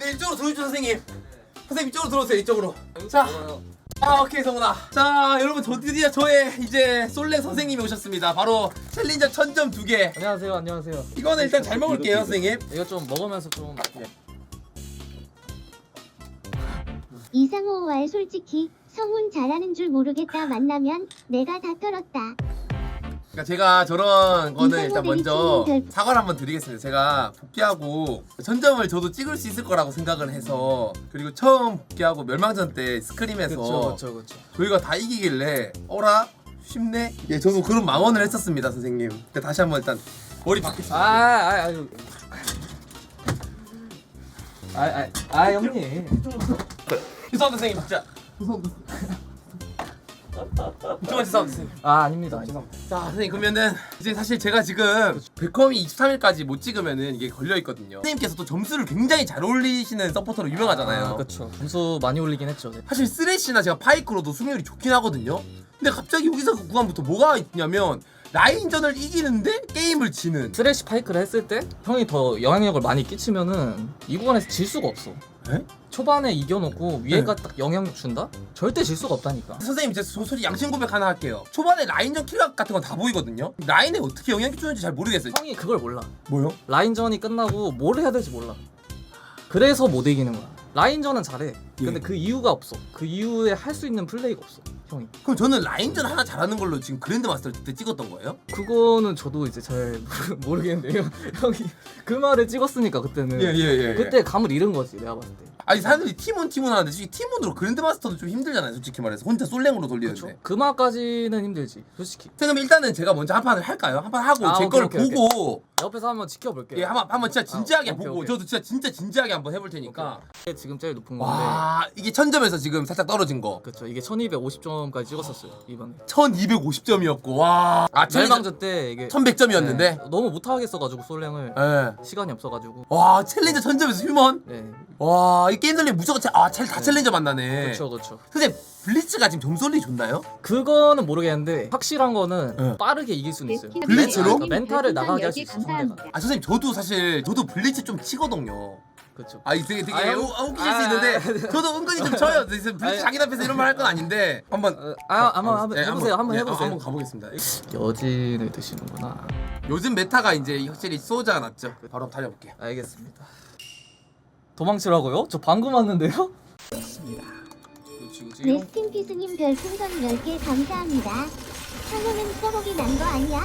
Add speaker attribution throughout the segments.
Speaker 1: 네 이쪽으로 들어오죠 선생님. 선생님 이쪽으로 들어오세요 이쪽으로. 자. 아 오케이 성훈아 자 여러분 저 드디어 저의 이제 솔랭 선생님이 오셨습니다 바로 챌린저 천점 두개
Speaker 2: 안녕하세요. 안녕하세요.
Speaker 1: 이거는 일단 잘 먹을게요 선생님
Speaker 2: 이거 좀 먹으면서 좀
Speaker 3: 이상호 왈 솔직히 성훈 잘하는 줄 모르겠다 만나면 내가 다 털었다.
Speaker 1: 그러니까 제가 저런 거는 일단 먼저 사과를 한번 드리겠습니다. 제가 복귀하고 전점을 저도 찍을 수 있을 거라고 생각을 해서 그리고 처음 복귀하고 멸망전 때 스크림에서
Speaker 2: 그렇죠, 그렇죠, 그렇죠.
Speaker 1: 저희가 다 이기길래 어라? 쉽네? 예 저도 그런 망언을 했었습니다 선생님. 근데 다시 한번 일단 머리
Speaker 2: 아,
Speaker 1: 바뀌었습니다.
Speaker 2: 아, 아유. 아, 아, 아, 형님.
Speaker 1: 죄송합니다 선생님. 진짜 죄송합니다 죄송합니다 선생님
Speaker 2: 아, 아닙니다.
Speaker 1: 자 선생님 그러면은 이제 사실 제가 지금 베컴이 23일까지 못 찍으면은 이게 걸려 있거든요 선생님께서 또 점수를 굉장히 잘 올리시는 서포터로 유명하잖아요
Speaker 2: 아, 그렇죠. 점수 많이 올리긴 했죠. 네.
Speaker 1: 사실 쓰레쉬나 제가 파이크로도 승률이 좋긴 하거든요 근데 갑자기 여기서 그 구간부터 뭐가 있냐면 라인전을 이기는데 게임을 지는
Speaker 2: 스레시 파이크를 했을 때 형이 더 영향력을 많이 끼치면은 이 구간에서 질 수가 없어.
Speaker 1: 에?
Speaker 2: 초반에 이겨놓고 위에가 딱 영향력 준다? 절대 질 수가 없다니까.
Speaker 1: 선생님 제가 소- 솔직히 양심 고백 하나 할게요 초반에 라인전 킬각 같은 건 다 보이거든요 라인에 어떻게 영향 끼치는지 잘 모르겠어요
Speaker 2: 형이 그걸 몰라.
Speaker 1: 뭐요?
Speaker 2: 라인전이 끝나고 뭘 해야 될지 몰라. 그래서 못 이기는 거야. 라인전은 잘해. 근데
Speaker 1: 예.
Speaker 2: 그 이유가 없어. 그 이후에 할 수 있는 플레이가 없어. 형이.
Speaker 1: 그럼 저는 라인전 하나 잘하는 걸로 지금 그랜드 마스터 때 찍었던 거예요?
Speaker 2: 그거는 저도 이제 잘 모르- 모르겠는데요. 형이 그 말을 찍었으니까 그때는.
Speaker 1: 예예예
Speaker 2: 그때 감을 잃은 거지 내가 봤을 때.
Speaker 1: 아니 사람들이 팀원 팀원 하는데 솔직히 팀원으로 그랜드 마스터도 좀 힘들잖아요 솔직히 말해서 혼자 솔랭으로 돌리는데
Speaker 2: 그렇죠. 그 말까지는 힘들지. 솔직히.
Speaker 1: 그럼 일단은 제가 먼저 한 판을 할까요? 한 판 하고
Speaker 2: 아,
Speaker 1: 제
Speaker 2: 오케이, 오케이,
Speaker 1: 보고
Speaker 2: 옆에서 한번 지켜볼게요.
Speaker 1: 예 한번 한번 진짜 진지하게
Speaker 2: 아, 오케이,
Speaker 1: 보고
Speaker 2: 오케이.
Speaker 1: 저도 진짜 진짜 진지하게 한번 해볼 테니까
Speaker 2: 지금 제일 높은 건데.
Speaker 1: 와 이게 천점에서 지금 살짝 떨어진 거
Speaker 2: 그렇죠. 이게 1250점까지 찍었었어요 이번에.
Speaker 1: 1250점이었고 와아
Speaker 2: 멸망전 때 이게
Speaker 1: 1100점이었는데
Speaker 2: 네, 너무 못하겠어가지고 솔랭을
Speaker 1: 예.
Speaker 2: 시간이 없어가지고.
Speaker 1: 와 챌린저 천점에서 휴먼
Speaker 2: 네.
Speaker 1: 와이 게임 돌리 무조건 챌- 아, 챌- 다
Speaker 2: 네.
Speaker 1: 챌린저 만나네
Speaker 2: 그렇죠, 그렇죠.
Speaker 1: 근데 블리츠가 지금 점수 올리 좋나요?
Speaker 2: 그거는 모르겠는데 확실한 거는
Speaker 1: 네.
Speaker 2: 빠르게 이길 수는 있어요.
Speaker 1: 블리츠로?
Speaker 2: 그러니까 멘탈을 나가게 할수 있어 상대가.
Speaker 3: 감사합니다.
Speaker 1: 아 선생님 저도 사실 저도 블리츠 좀 치거든요
Speaker 2: 그렇죠.
Speaker 1: 아, 이 되게 되게
Speaker 2: 아, 형-
Speaker 1: 우- 웃기실 수
Speaker 2: 아,
Speaker 1: 있는데 저도 은근히 좀 쳐요. 블리츠
Speaker 2: 아니.
Speaker 1: 자기 앞에서 이런 말 할 건 아닌데 한번
Speaker 2: 어, 아, 한번 한번
Speaker 1: 예,
Speaker 2: 해보세요. 한번
Speaker 1: 예,
Speaker 2: 해보세요.
Speaker 1: 한번 가보겠습니다.
Speaker 2: 여진을 드시는구나.
Speaker 1: 요즘 메타가 이제 확실히 소자가 났죠. 바로 한번 달려볼게요.
Speaker 2: 알겠습니다. 도망치라고요? 저 방금 왔는데요?
Speaker 1: 그렇지, 그렇지.
Speaker 3: 레스팅 피스님 별풍선 10개 감사합니다. 상호는 써보기 난 거 아니야?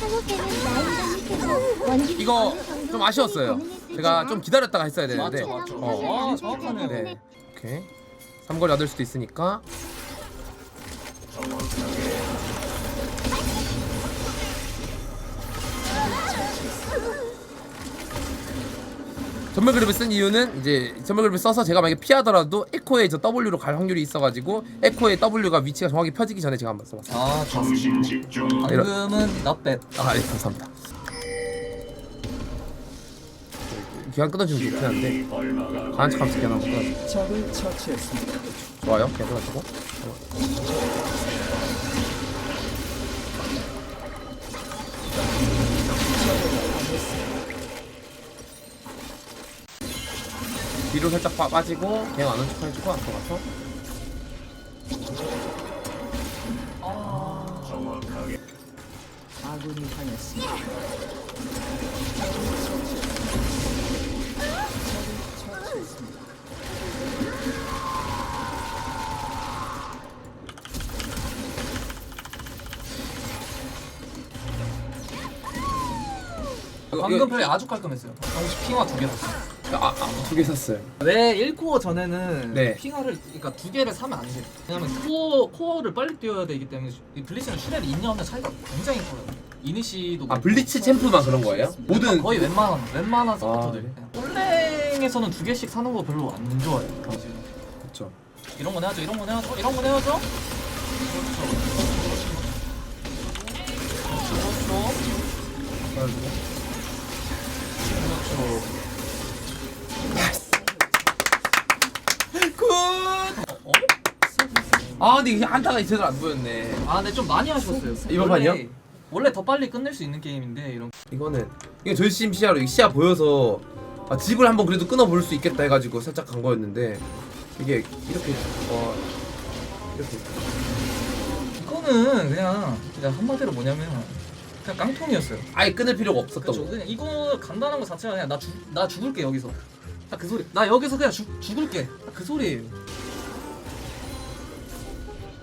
Speaker 3: 상호 때는 라인전이 계속 원딜이
Speaker 1: 이거
Speaker 3: 어느 정도
Speaker 1: 좀 아쉬웠어요. 제가 좀 기다렸다가 했어야 되는데.
Speaker 2: 맞죠, 맞죠.
Speaker 1: 어.
Speaker 2: 아, 정확하네.
Speaker 1: 네. 오케이. 삼거리 얻을 수도 있으니까. 전멸 그립을 쓴 이유는 이제 전멸 그립을 써서 제가 만약에 피하더라도 에코에 저 W로 갈 확률이 있어가지고 에코의 W가 위치가 정확히 펴지기 전에 제가 한번 써봤어요.
Speaker 2: 아, 좋습니다. 방금은 not bad.
Speaker 1: 아, 예, 감사합니다. 기간 끊어주면 좋긴 한데 가는 척하면서 기간 한번 끊어줘.
Speaker 4: 적을 처치했습니다.
Speaker 1: 좋아요. 기간 끊어주고. 뒤로 살짝 빠, 빠지고 그냥 안온 척 해주고 앞으로 가서
Speaker 4: 아군이 당했습니다.
Speaker 2: 방금 플레이 아주 깔끔했어요. 정식 핑화 두 개 샀어요.
Speaker 1: 아, 아, 두개 샀어요.
Speaker 2: 왜 1코어 전에는
Speaker 1: 네.
Speaker 2: 핑화를 그러니까 두 개를 사면 안 돼요. 왜냐면 코어 코어를 빨리 뛰어야 되기 때문에 이 블리츠는 슈렐이 있냐 없냐 차이가 굉장히 커요. 이니시도
Speaker 1: 아 블리츠 챔프만 그런 거예요? 모든
Speaker 2: 거의 웬만한 웬만한
Speaker 1: 아,
Speaker 2: 서포터들. 솔랭에서는 두 개씩 사는 거 별로 안 좋아해요. 이제
Speaker 1: 그렇죠.
Speaker 2: 이런 건 해야죠. 이런 건 해야죠. 이런 건 해야죠. 그렇죠. 그렇죠. 그렇죠.
Speaker 1: 굿. 어? 아 근데 이게 한타가 제대로 안 보였네.
Speaker 2: 아, 근데 좀 많이 하셨어요.
Speaker 1: 이번
Speaker 2: 원래-
Speaker 1: 판이요?
Speaker 2: 원래 더 빨리 끝낼 수 있는 게임인데 이런.
Speaker 1: 이거는 이거 전심 시야로 이 시야 보여서 아, 집을 한번 그래도 끊어볼 수 있겠다 해가지고 살짝 간 거였는데 이게 이렇게 와 이렇게
Speaker 2: 이거는 그냥 그냥 한마디로 뭐냐면 그냥 깡통이었어요.
Speaker 1: 아예 끊을 필요가 없었던
Speaker 2: 그렇죠.
Speaker 1: 거.
Speaker 2: 그냥 이거 간단한 거 자체가 그냥 나, 죽, 나 죽을게 여기서. 딱 그 소리. 나 여기서 그냥 죽, 죽을게. 딱 그 소리예요.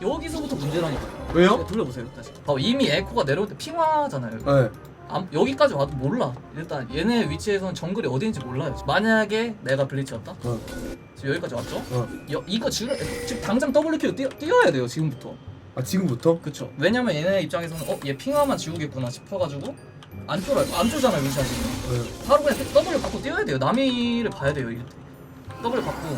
Speaker 2: 여기서부터 문제라니까.
Speaker 1: 왜요?
Speaker 2: 돌려보세요 다시. 봐 이미 에코가 내려올 때 핑화잖아요.
Speaker 1: 네.
Speaker 2: 아, 여기까지 와도 몰라. 일단 얘네 위치에서는 정글이 어디인지 몰라요. 만약에 내가 블리츠였다.
Speaker 1: 어.
Speaker 2: 지금 여기까지 왔죠?
Speaker 1: 어.
Speaker 2: 여, 이거 지금 지금 당장 WQ 뛰어, 뛰어야 돼요 지금부터.
Speaker 1: 아 지금부터?
Speaker 2: 그쵸. 왜냐면 얘네 입장에서는 어 얘 핑화만 지우겠구나 싶어가지고 안 쫄아요. 안 쫄잖아요 위치하시면
Speaker 1: 네.
Speaker 2: 바로 그냥 W 받고 뛰어야 돼요. 나미를 봐야 돼요 이럴 때. W 받고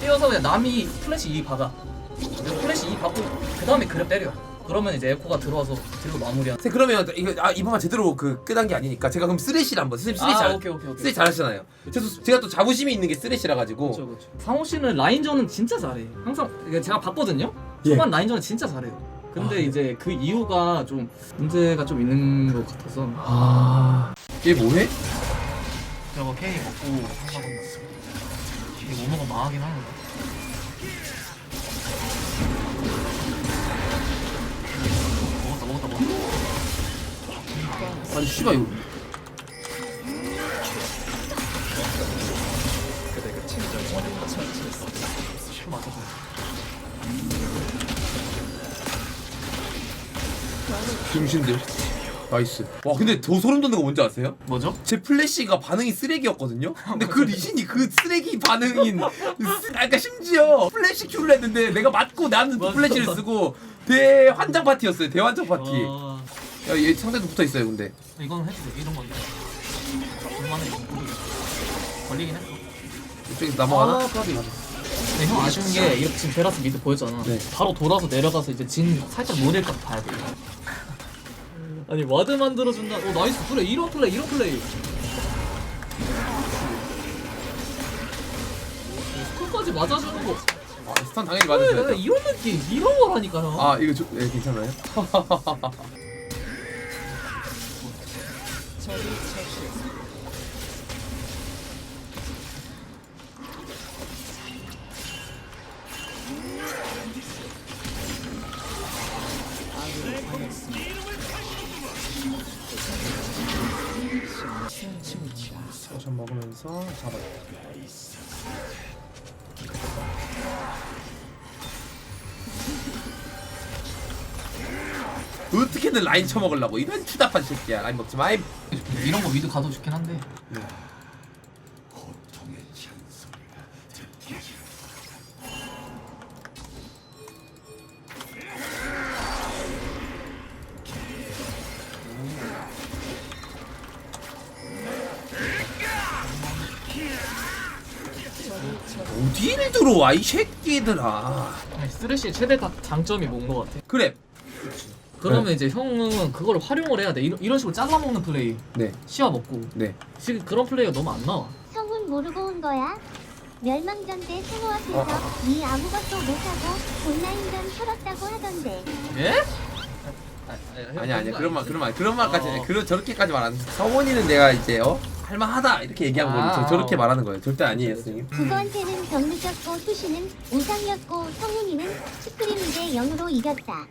Speaker 2: 뛰어서 그냥 나미 플래시 2 박아. 그리고 플래시 2 받고 그 다음에 그랩 때려. 그러면 이제 에코가 들어와서 딜로 마무리한.
Speaker 1: 선생님 그러면 이거 아 이번만 제대로 그 끄단 게 아니니까 제가 그럼 쓰레쉬를 한번 선생님 쓰레쉬
Speaker 2: 아
Speaker 1: 잘
Speaker 2: 오케이 오케이 오케이.
Speaker 1: 쓰레쉬 잘하시잖아요. 제가, 제가 또 자부심이 있는 게 쓰레쉬라 가지고
Speaker 2: 그렇죠 그렇죠. 상호 씨는 라인전은 진짜 잘해. 항상 제가 봤거든요.
Speaker 1: 예.
Speaker 2: 초반 라인전은 진짜 잘해요. 근데
Speaker 1: 아, 네.
Speaker 2: 이제 그 이유가 좀 문제가 좀 있는 것 같아서
Speaker 1: 아 얘 뭐해?
Speaker 2: 저거 K 먹고 한다고 이게 뭐 먹으면 망하긴 하는 거야. 먹었다 먹었다 먹었다.
Speaker 1: 아니 씨발 이거 중신들 나이스 와 근데 더 소름 돋는 거 뭔지 아세요?
Speaker 2: 뭐죠?
Speaker 1: 제 플래시가 반응이 쓰레기였거든요? 근데 그 리신이 그 쓰레기 반응인 쓰- 아, 그러니까 심지어 플래시 큐를 했는데 내가 맞고 나는 또
Speaker 2: 맞아.
Speaker 1: 플래시를 쓰고 대환장 파티였어요 대환장 파티
Speaker 2: 와,
Speaker 1: 야얘 상대도 붙어 있어요 근데
Speaker 2: 이건 해도 돼. 이런 거 이거. 얼마나 이거 걸리긴 했어.
Speaker 1: 이쪽에서 넘어가나?
Speaker 2: 까비. 근데 형 아쉬운 게 이렇게 지금 베라스 미드 보였잖아.
Speaker 1: 네.
Speaker 2: 바로 돌아서 내려가서 이제 진 살짝 노릴까 봐야 돼. 아니 와드 만들어준다. 오 나이스 플레이. 이런 플레이 이런 플레이. 스쿨까지 맞아주는 거.
Speaker 1: 아, 스탄 당연히
Speaker 2: 그래,
Speaker 1: 맞으셔야죠
Speaker 2: 이런 느낌 이런 거라니까요.
Speaker 1: 아 이거 저, 예, 괜찮아요? 잡아요. 어떻게든 라인 쳐먹으려고. 이런 추다판 새끼야. 라인 먹지 마임
Speaker 2: 이런 거 미드 가도 좋긴 한데.
Speaker 1: 어디를 들어와 이 새끼들아
Speaker 2: 쓰레쉬의 최대 다- 장점이 뭔거 같아?
Speaker 1: 그래
Speaker 2: 그러면 이제 형은 그걸 활용을 해야 돼. 이런, 이런 식으로 잘라먹는 플레이.
Speaker 1: 네
Speaker 2: 시야 먹고.
Speaker 1: 네.
Speaker 2: 지금 그런 플레이가 너무 안 나와.
Speaker 3: 성훈 모르고 온 거야? 멸망전 때 성우 앞에서. 니 아무것도 못하고 온라인전 털었다고 하던데
Speaker 2: 예?
Speaker 1: 아니 아니 그런 말 그런 말 그런 말까지
Speaker 2: 어.
Speaker 1: 그런 저렇게까지 말하는 성원이는 내가 이제 어 할만하다 이렇게 얘기한
Speaker 2: 아,
Speaker 1: 거지 저, 저렇게
Speaker 2: 어.
Speaker 1: 말하는 거예요 절대 아니에요 선생님
Speaker 3: 그거한테는 병느졌고 수시는 우상이었고 성훈이는 스크림인데 0으로 이겼다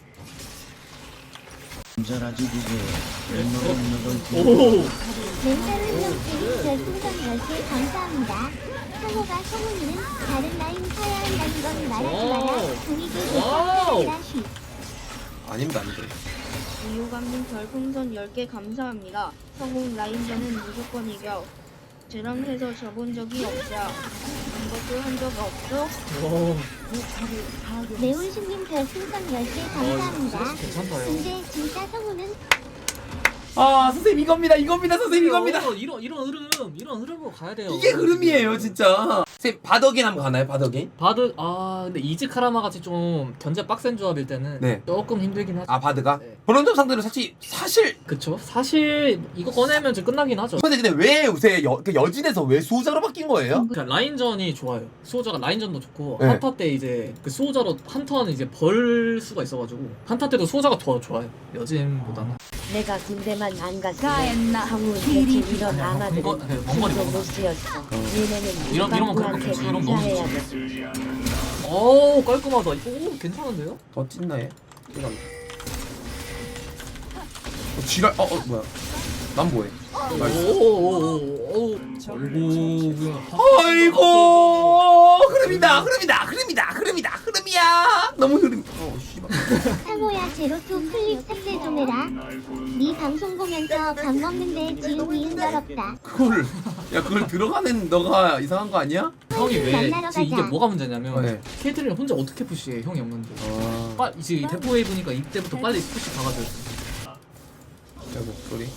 Speaker 4: 전하지 주세요. 왼노릇노릇
Speaker 2: 오.
Speaker 3: 멘탈은 형님 별풍선 10개 감사합니다 성호가 성훈이는 다른 라인 사야 한다는 건 말하지 마라
Speaker 2: 와우.
Speaker 3: 분위기
Speaker 2: 와우.
Speaker 3: 개선하라 쉿
Speaker 1: 아닙니다 아닙니다
Speaker 5: 이유감님 별풍선 10개 감사합니다. 성공 라인전은 무조건 이겨. 쟤랑 해서 져본 적이 없자. 이것도 한 적 없어?
Speaker 2: 오.
Speaker 3: 네올신님 별풍선 10개 감사합니다
Speaker 2: 어, 괜찮다 형.
Speaker 3: 근데 진짜 성훈은
Speaker 1: 아 선생님 이겁니다 이겁니다 선생님 이겁니다
Speaker 2: 어, 이런 이런 흐름 이런 흐름으로 가야 돼요.
Speaker 1: 이게 흐름이에요 진짜 쌤 바더긴 한번 가나요? 바더긴?
Speaker 2: 바드 아 근데 이즈카라마 같이 좀 견제 빡센 조합일 때는
Speaker 1: 네.
Speaker 2: 조금 힘들긴 하죠.
Speaker 1: 아 바드가?
Speaker 2: 네.
Speaker 1: 그런 점 상대로 사실 사실
Speaker 2: 그쵸? 사실 이거 꺼내면 이제 끝나긴 하죠.
Speaker 1: 근데 근데 왜 요새 여, 그 여진에서 왜 수호자로 바뀐 거예요?
Speaker 2: 그러니까 라인전이 좋아요. 수호자가 라인전도 좋고
Speaker 1: 네.
Speaker 2: 한타 때 이제 그 수호자로 한타는 이제 벌 수가 있어가지고 한타 때도 수호자가 더 좋아요. 여진보다는.
Speaker 6: 내가 군대만 안 갔으면 항우 대체 이런 아마들은
Speaker 2: 그거- 네, 먼 거리
Speaker 6: 힘도
Speaker 2: 먹어.
Speaker 6: 못 쓰였어. 얘네는
Speaker 2: 이런- 이런 건 너무
Speaker 6: 감사해야. 돼.
Speaker 2: 오 깔끔하다. 오 괜찮은데요?
Speaker 1: 더 찐나 얘? 이런 어, 지랄 어, 어 뭐야 난 뭐해
Speaker 2: 오오오오
Speaker 1: 아이고 흐름이다 흐름이다 흐름이다 흐름이다 흐름이야 너무 흐름 어 씨발
Speaker 3: 상호야 제로투 클립 삭제 좀 해라. 네 방송 보면서 밥 먹는데 지금 이은 더럽다.
Speaker 1: 그걸 야 그걸 들어가는 너가 이상한 거 아니야?
Speaker 2: 형이 왜
Speaker 3: 만나러
Speaker 2: 지금 이게
Speaker 3: 가자.
Speaker 2: 뭐가 문제냐면
Speaker 1: 네.
Speaker 2: 케이틀린 혼자 어떻게 푸시해 형이 없는데
Speaker 1: 아
Speaker 2: 빨 이제 대포 웨이브니까 이때부터 빨리 푸시
Speaker 1: 돼야 목소리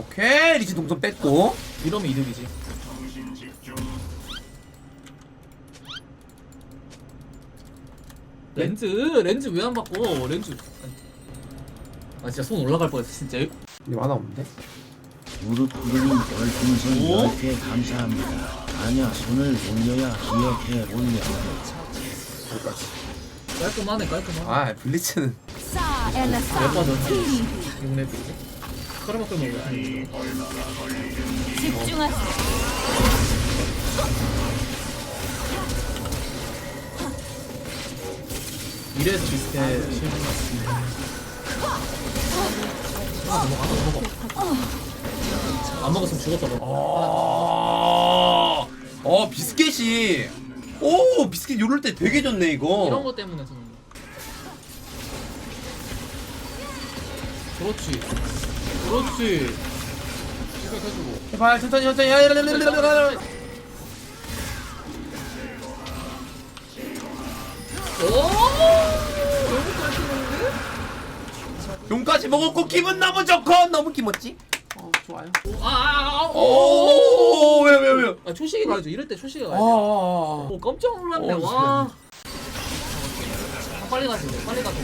Speaker 1: 오케이. 리치 동선 뺐고.
Speaker 2: 이러면 이득이지. 렌즈 렌즈 왜 안 바꿔? 렌즈. 아 진짜 손 올라갈 뻔했어 진짜.
Speaker 1: 근데 하나 없는데?
Speaker 4: 무릎 별풍선
Speaker 2: 오?
Speaker 4: 10개 감사합니다. 아냐 손을 올려야 기억해 올려.
Speaker 1: 여기까지
Speaker 2: 깔끔하네 깔끔하네.
Speaker 1: 아 블리츠는.
Speaker 2: 몇 빠져 6렙 카르마 끌면 왜 이래서 비슷해. 아 넘어가 안 넘어가 안 먹었으면 죽었다 너.
Speaker 1: 아, 어 비스켓이. 오 비스켓 요럴 때 되게 좋네 이거.
Speaker 2: 이런 거 때문에 저는 그렇지 그렇지
Speaker 1: 제발 천천히 천천히 야, 야, 야, 야, 야, 야, 야.
Speaker 2: 오 너무 깔끔한데?
Speaker 1: 용까지 먹었고 기분 너무 좋고 너무 기뻤지? 어 좋아요
Speaker 2: 아아 아
Speaker 1: 오왜왜 왜, 왜?
Speaker 2: 아 초식이 가야죠 이럴 때 초식이
Speaker 1: 아,
Speaker 2: 가야죠
Speaker 1: 아,
Speaker 2: 오 깜짝 놀랐네
Speaker 1: 어,
Speaker 2: 와 아, 빨리 가지 빨리 가서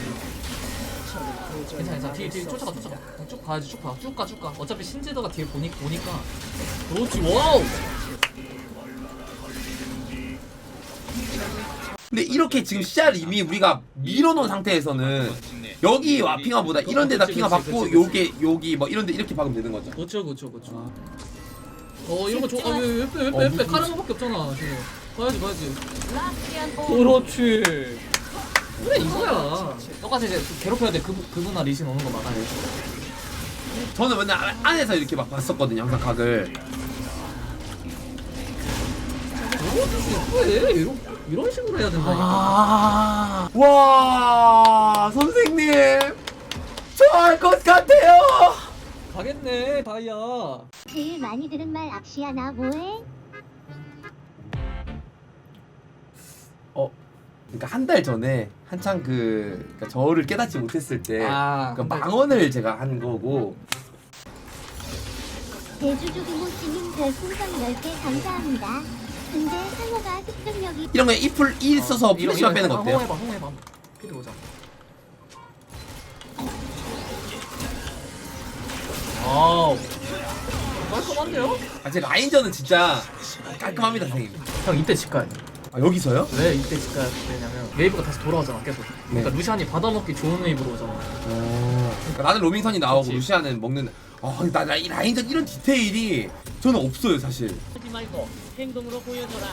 Speaker 2: 괜찮아 괜찮아. 뒤에 뒤에 쫓아가 쫓아가. 쭉 가야지 쭉가쭉가쭉가. 어차피 신제도가 뒤에 보니, 보니까. 그렇지 와우!
Speaker 1: 근데 이렇게 지금 시야를 이미 우리가 밀어놓은 상태에서는 여기 와 핑화보다 이런 데다 핑화 받고 요게 여기 뭐 이런 데 이렇게 박으면 되는 거죠?
Speaker 2: 그렇죠 그렇죠 그렇죠 어 이런 거 좋아 아왜왜빼왜빼
Speaker 1: 어,
Speaker 2: 카르마밖에 없잖아 지금. 가야지 가야지. 그렇지 그래 이거야. 똑같이 이제 괴롭혀야 돼. 그분 그분아 리신 오는 거 막아야 돼
Speaker 1: 저는 맨날 안- 안에서 이렇게 막 봤었거든요 항상 각을.
Speaker 2: 왜 이런 이런 식으로 해야 된다니까.
Speaker 1: 아, 와 선생님! 좋아할 것 같아요!
Speaker 2: 가겠네 다이아.
Speaker 3: 제일 많이 들은 말 악시야 나 뭐해?
Speaker 1: 어 그러니까 한 달 전에 한창 그 그러니까 저를 깨닫지 못했을 때
Speaker 2: 아
Speaker 1: 그 망언을 제가 한 거고.
Speaker 3: 대주주 김호치님 별풍선 10개 감사합니다. 근데 상호가 습득력이
Speaker 1: 이런 거에 이풀 이 써서 플래시만 빼는 거 어때요?
Speaker 2: 홍해봐 홍해봐. 피드 보자. 아우. 깔끔한데요?
Speaker 1: 아, 제 라인전은 진짜 깔끔합니다 선생님.
Speaker 2: 형 이때 집 가야 돼
Speaker 1: 아 여기서요?
Speaker 2: 왜 이때 집 가야 되냐면 웨이브가 다시 돌아오잖아 계속 그러니까
Speaker 1: 네.
Speaker 2: 루시안이 받아먹기 좋은 웨이브로 오잖아
Speaker 1: 그러니까 나는 로밍선이 나오고
Speaker 2: 그치.
Speaker 1: 루시아는 먹는 아, 나, 나, 이 라인전 이런 디테일이 저는 없어요 사실
Speaker 7: 하지 말고 행동으로 보여줘라.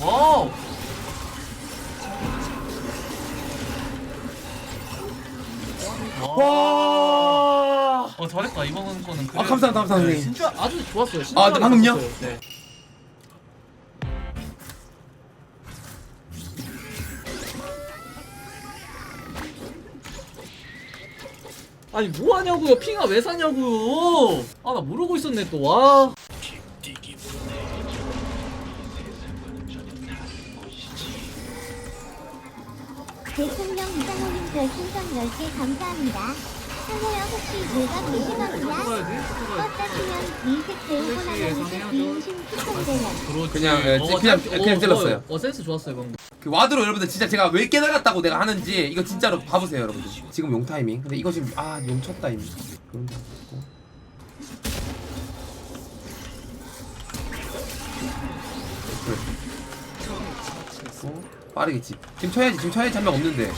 Speaker 2: 와우
Speaker 1: 와
Speaker 2: 어 잘했다 이번 거는 그래.
Speaker 1: 아, 감사합니다, 감사합니다,
Speaker 2: 네,
Speaker 1: 선생님.
Speaker 2: 진짜 아주 좋았어요
Speaker 1: 아, 네, 방금요?
Speaker 2: 좋았어요. 네. 아니 뭐 하냐고요 핑아 왜 사냐고요 아 나 모르고 있었네 또 와
Speaker 3: 대통령 이상호님 별풍선 10개 감사합니다. 혹시 내가 배우고 나가니까 비인심 추천되면
Speaker 1: 그냥, 예, 그냥- 그냥 찔렀어요.
Speaker 2: 어, 센스 좋았어요 방금.
Speaker 1: 그 와드로 여러분들 진짜 제가 왜 깨달았다고 내가 하는지 이거 진짜로 봐보세요 여러분들 지금 용 타이밍 근데 이거 지금 아용 쳤다 이미 그런 데 있고. 그리고 빠르겠지 지금 쳐야지 지금 쳐야지 한 명 없는데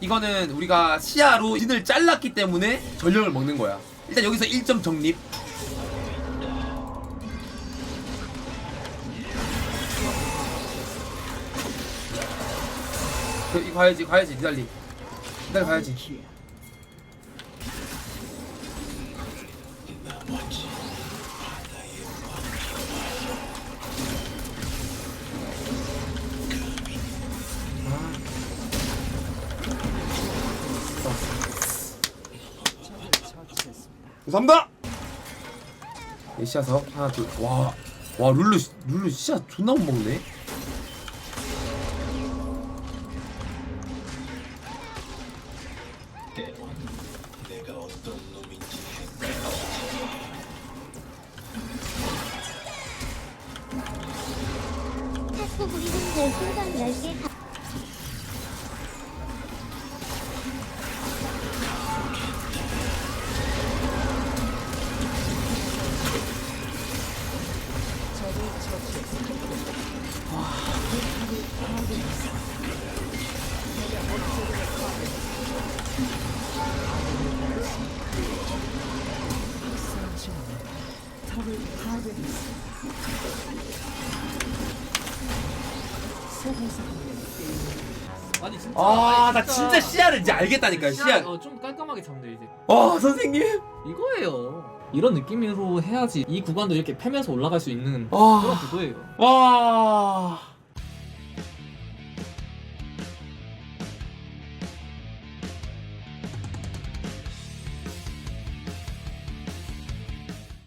Speaker 1: 이거는 우리가 시야로 진을 잘랐기 때문에 전령을 먹는 거야. 일단 여기서 1점 정립. 그, 이거 가야지 가야지 니달리. 니달리 가야지 감사합니다. 네, 시야석 하나 둘 와 와 룰루 룰루 시야 존나 못 먹네.
Speaker 3: 탁구 부리는 별풍선 10 개감
Speaker 2: 아니 진짜.
Speaker 1: 아 나 진짜 시야를 이제 알겠다니까 시야
Speaker 2: 어, 좀 깔끔하게 잡네 이제.
Speaker 1: 와 선생님
Speaker 2: 이거예요. 이런 느낌으로 해야지 이 구간도 이렇게 패면서 올라갈 수 있는
Speaker 1: 와.
Speaker 2: 그런 구도예요.
Speaker 1: 와